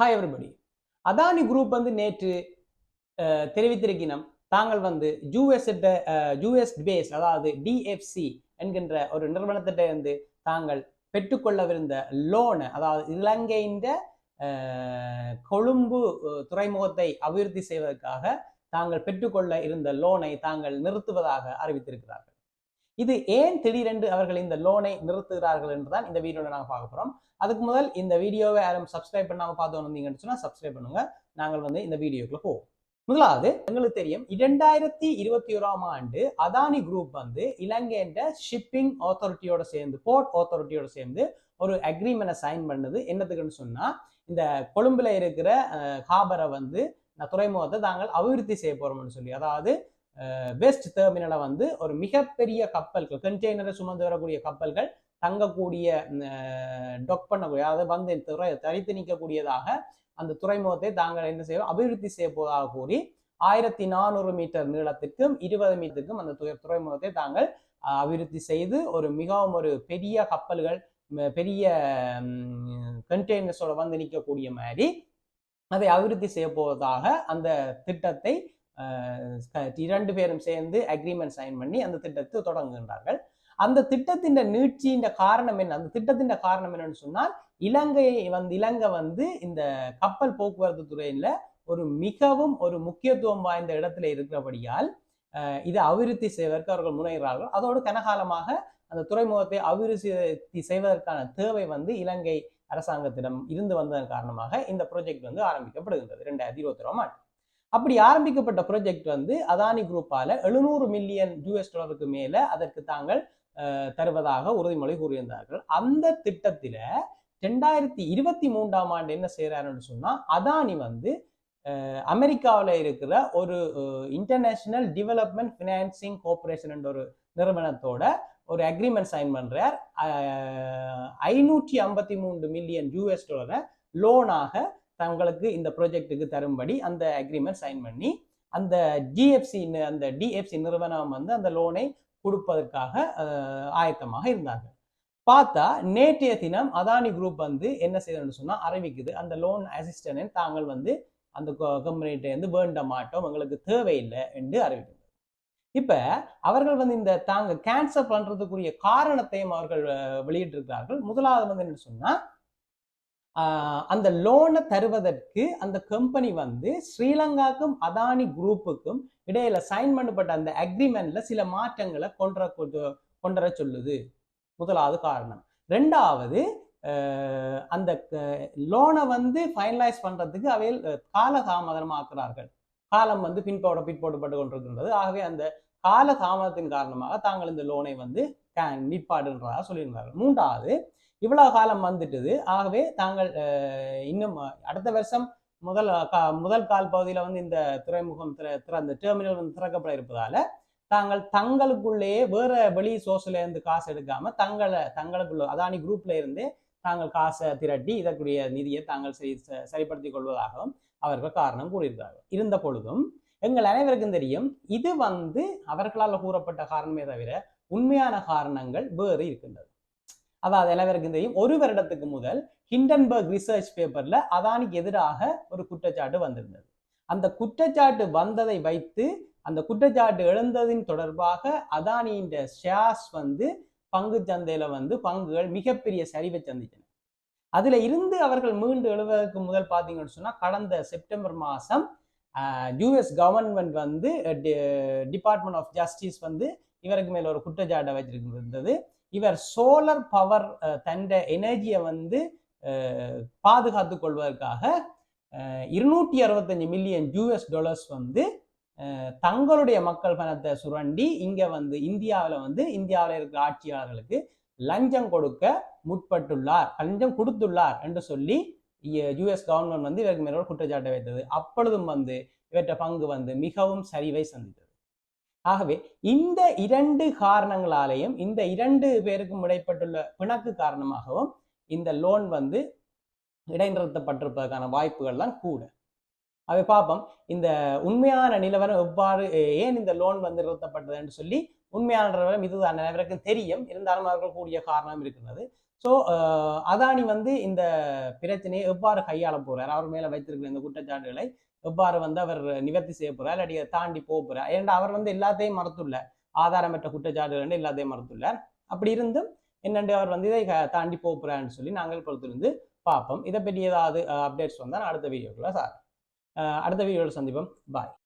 Hi everybody Adani group வந்து நேற்று அஹ், தெரிவித்திருக்கினம். தாங்கள் வந்து யூஎஸ் யூஎஸ் பேஸ் அதாவது டிஎஃப்சி என்கின்ற ஒரு நிறுவனத்திட்ட இருந்து தாங்கள் பெற்றுக்கொள்ளவிருந்த லோனு அதாவது இலங்கையின் கொழும்பு துறைமுகத்தை அபிவிருத்தி செய்வதற்காக தாங்கள் பெற்றுக்கொள்ள இருந்த லோனை தாங்கள் நிறுத்துவதாக அறிவித்திருக்கிறார்கள். இது ஏன் திடீரென்று அவர்கள் இந்த லோனை நிறுத்துகிறார்கள் என்றுதான் இந்த வீடியோவில் நாங்கள் பார்க்க போறோம். அதுக்கு முதல் இந்த வீடியோவை யாரும் சப்ஸ்கிரைப் பண்ணாம பார்த்து வந்தீங்கன்னு சொன்னால் சப்ஸ்கிரைப் பண்ணுங்க. நாங்கள் வந்து இந்த வீடியோக்குள்ள போவோம். முதலாவது எங்களுக்கு தெரியும் இரண்டாயிரத்தி இருபத்தி ஓராம் ஆண்டு அதானி குரூப் வந்து இலங்கைன்ற ஷிப்பிங் ஆத்தாரிட்டியோட சேர்ந்து போர்ட் ஆத்தாரிட்டியோட சேர்ந்து ஒரு அக்ரிமெண்ட்டை சைன் பண்ணது. என்னத்துக்குன்னு சொன்னால் இந்த கொழும்புல இருக்கிற ஹாபரை வந்து துறைமுகத்தை தாங்கள் அபிவிருத்தி செய்ய போகிறோம்னு சொல்லி. அதாவது வெஸ்ட் டெர்மினலை வந்து ஒரு மிகப்பெரிய கப்பல்கள் கண்டெய்னரை சுமந்து வரக்கூடிய கப்பல்கள் தங்கக்கூடிய டொக் பண்ணக்கூடிய அதாவது வந்து துறை தரித்து நிற்கக்கூடியதாக அந்த துறைமுகத்தை தாங்கள் என்ன செய்வோம் அபிவிருத்தி செய்ய போவதாக கூறி ஆயிரத்தி நானூறு மீட்டர் நீளத்திற்கும் இருபது மீட்டருக்கும் அந்த துறை துறைமுகத்தை தாங்கள் அபிவிருத்தி செய்து ஒரு மிகவும் ஒரு பெரிய கப்பல்கள் பெரிய கண்டெய்னர்ஸோட வந்து நிற்கக்கூடிய மாதிரி அதை அபிவிருத்தி செய்ய போவதாக அந்த திட்டத்தை இரண்டு பேரும் சேர்ந்து அக்ரிமெண்ட் சைன் பண்ணி அந்த திட்டத்தை தொடங்குகின்றார்கள். அந்த திட்டத்தின் நீட்சியின் காரணம் என்ன? அந்த திட்டத்தின் காரணம் என்னன்னு சொன்னால் இலங்கை வந்து இலங்கை வந்து இந்த கப்பல் போக்குவரத்து துறையில ஒரு மிகவும் ஒரு முக்கியத்துவம் வாய்ந்த இடத்துல இருக்கிறபடியால் இதை அபிவிருத்தி செய்வதற்கு அவர்கள் முனைகிறார்கள். அதோடு கனகாலமாக அந்த துறைமுகத்தை அபிவிருத்தி செய்வதற்கான தேவை வந்து இலங்கை அரசாங்கத்திடம் இருந்து வந்ததன் காரணமாக இந்த ப்ராஜெக்ட் வந்து ஆரம்பிக்கப்படுகின்றது. ரெண்டாயிரத்தி இருபத்தி ஆண்டு. அப்படி ஆரம்பிக்கப்பட்ட ப்ரொஜெக்ட் வந்து அதானி குரூப்பால எழுநூறு மில்லியன் யூஎஸ் டாலருக்கு மேல அதற்கு தாங்கள் தருவதாக உறுதிமொழி கூறியிருந்தார்கள். அந்த திட்டத்தில ரெண்டாயிரத்தி இருபத்தி மூன்றாம் ஆண்டு என்ன செய்யறாருன்னு சொன்னா அதானி வந்து அமெரிக்காவில் இருக்கிற ஒரு இன்டர்நேஷனல் டெவலப்மெண்ட் ஃபினான்சிங் கோஆபரேஷன் என்ற ஒரு நிறுவனத்தோட ஒரு அக்ரிமெண்ட் சைன் பண்றார். ஐநூற்றி ஐம்பத்தி மூன்று மில்லியன் யூஎஸ் டாலரை லோனாக தங்களுக்கு இந்த ப்ராஜெக்ட்டுக்கு தரும்படி அந்த அக்ரிமெண்ட் சைன் பண்ணி அந்த ஜிஎஃப்சி அந்த டிஎஃப்சி நிறுவனம் வந்து அந்த லோனை கொடுப்பதற்காக ஆயத்தமாக இருந்தார்கள். பார்த்தா நேற்றைய தினம் அதானி குரூப் வந்து என்ன செய்யணும்னு சொன்னால் அறிவிக்குது. அந்த லோன் அசிஸ்டன்ட் தாங்கள் வந்து அந்த கம்பெனிகிட்ட இருந்து வேண்ட மாட்டோம் எங்களுக்கு தேவையில்லை என்று அறிவிக்கிறது இப்போ அவர்கள் வந்து இந்த தாங்க கேன்சல் பண்ணுறதுக்குரிய காரணத்தையும் அவர்கள் வெளியிட்டிருக்கிறார்கள். முதலாவது வந்து என்ன சொன்னால் அந்த லோனை தருவதற்கு அந்த கம்பெனி வந்து ஸ்ரீலங்காக்கும் அதானி குரூப்புக்கும் இடையில சைன் பண்ணப்பட்ட அந்த அக்ரிமெண்ட்ல சில மாற்றங்களை கொன்ற கொண்டர சொல்லுது. முதலாவது காரணம். ரெண்டாவது அந்த லோனை வந்து ஃபைனலைஸ் பண்றதுக்கு அவையில் அஹ், காலதாமதமாக்குறார்கள். காலம் வந்து பின்போட பிற்போடப்பட்டு கொண்டிருக்கின்றது. ஆகவே அந்த கால தாமதத்தின் காரணமாக தாங்கள் இந்த லோனை வந்து நிற்பாடுன்றதாக சொல்லியிருந்தார்கள் மூன்றாவது இவ்வளவு காலம் வந்துட்டது. ஆகவே தாங்கள் இன்னும் அடுத்த வருஷம் முதல் கா- முதல் கால் பகுதியில் வந்து இந்த துறைமுகம் திற திறந்த டெர்மினல் வந்து திறக்கப்பட இருப்பதால தாங்கள் தங்களுக்குள்ளேயே வேற வெளி சோர்ஸ்ல இருந்து காசு எடுக்காம தங்களை தங்களுக்குள்ள அதானி குரூப்ல இருந்து தாங்கள் காசை திரட்டி இதற்குரிய நிதியை தாங்கள் சரி ச- சரிப்படுத்திக் கொள்வதாகவும் அவர்கள் காரணம் கூறியிருக்கிறார்கள். இருந்த பொழுதும் எங்கள் அனைவருக்கும் தெரியும் இது வந்து அவர்களால் கூறப்பட்ட காரணமே தவிர உண்மையான காரணங்கள் வேறு இருக்கின்றது. அதாவது அனைவருக்கும் தெரியும் ஒரு வருடத்துக்கு முதல் ஹிண்டன்பர்க் ரிசர்ச் பேப்பர்ல அதானிக்கு எதிராக ஒரு குற்றச்சாட்டு வந்திருந்தது. அந்த குற்றச்சாட்டு வந்ததை வைத்து அந்த குற்றச்சாட்டு எழுந்ததின் தொடர்பாக அதானியின் ஷேர்ஸ் வந்து பங்கு சந்தையில வந்து பங்குகள் மிகப்பெரிய சரிவை சந்திச்சன அதுல இருந்து அவர்கள் மீண்டு எழுவதற்கு முதல் பார்த்தீங்கன்னு சொன்னா கடந்த செப்டம்பர் மாசம் யூஎஸ் கவர்மெண்ட் வந்து டிபார்ட்மெண்ட் ஆஃப் ஜஸ்டிஸ் வந்து இவருக்கு மேல ஒரு குற்றச்சாட்டை வச்சிருக்கின்றது இவர் சோலார் பவர் தந்த எனர்ஜியை வந்து பாதுகாத்து கொள்வதற்காக இருநூற்றி அறுபத்தஞ்சு மில்லியன் யூஎஸ் டாலர்ஸ் வந்து தங்களுடைய மக்கள் பணத்தை சுரண்டி இங்கே வந்து இந்தியாவில் வந்து இந்தியாவில் இருக்கிற ஆட்சியாளர்களுக்கு லஞ்சம் கொடுக்க முற்பட்டுள்ளார் லஞ்சம் கொடுத்துள்ளார் என்று சொல்லி யுஎஸ் கவர்மெண்ட் வந்து இவருக்கு மேல ஒரு குற்றச்சாட்டை வைத்தது. அப்பொழுதும் வந்து இவற்ற பங்கு வந்து மிகவும் சரிவை சந்தித்தது. ஆகவே இந்த இரண்டு காரணங்களாலேயும் இந்த இரண்டு பேருக்கும் இடைப்பட்டுள்ள பிணக்கு காரணமாகவும் இந்த லோன் வந்து இடைநிறுத்தப்பட்டிருப்பதற்கான வாய்ப்புகள் தான் கூட. அவை பார்ப்போம். இந்த உண்மையான நிலவரம் எவ்வாறு ஏன் இந்த லோன் வந்து நிறுத்தப்பட்டது என்று சொல்லி உண்மையான நிலவரம் இதுதான். அனைவருக்கும் தெரியும். இருந்தாலும் அவர்கள் கூடிய காரணம் இருக்கிறது ஸோ அதானி வந்து இந்த பிரச்சனையை எவ்வாறு கையாள போறார்? அவர் மேலே வைத்திருக்கிற இந்த குற்றச்சாட்டுகளை எவ்வாறு வந்து அவர் நிவர்த்தி செய்ய போறார் இல்லாட்டி அதை தாண்டி போக போறார். ஏன்னா அவர் வந்து எல்லாத்தையும் மறுத்துள்ள ஆதாரமற்ற குற்றச்சாட்டுகள் எல்லாத்தையும் மறுத்துள்ளார் அப்படி இருந்தும் என்னண்டு அவர் வந்து இதை தாண்டி போக போறாருன்னு சொல்லி நாங்கள் பொறுத்திருந்து பார்ப்போம். இதை பற்றி ஏதாவது அப்டேட்ஸ் வந்தால் அடுத்த வீடியோக்குள்ள சார். அடுத்த வீடியோவில் சந்திப்போம். பாய்